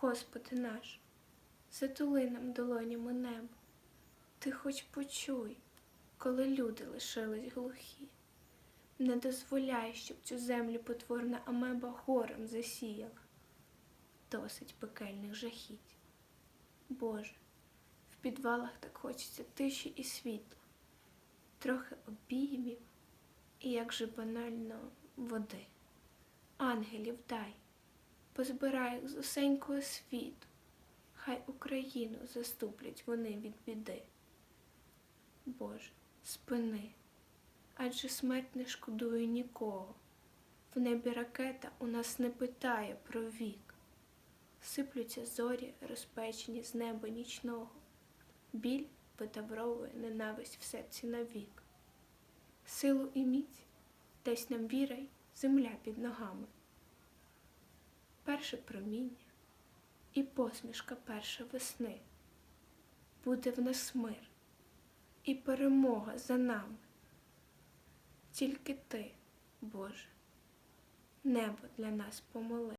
Господи наш, затули нам долонями небо. Ти хоч почуй, коли люди лишились глухі. Не дозволяй, щоб цю землю потворна амеба горем засіяла. Досить пекельних жахіть. Боже, в підвалах так хочеться тиші і світла, трохи обіймів і, як же банально, води. Ангелів дай, позбирай з усенького світу, хай Україну заступлять вони від біди. Боже, спини, адже смерть не шкодує нікого. В небі ракета у нас не питає про вік. Сиплються зорі, розпечені з неба нічного. Біль витавровує ненависть в серці навік. Силу і міць десь нам вірай земля під ногами. Перше проміння і посмішка перша весни. Буде в нас мир і перемога за нами. Тільки ти, Боже, небо для нас помоли.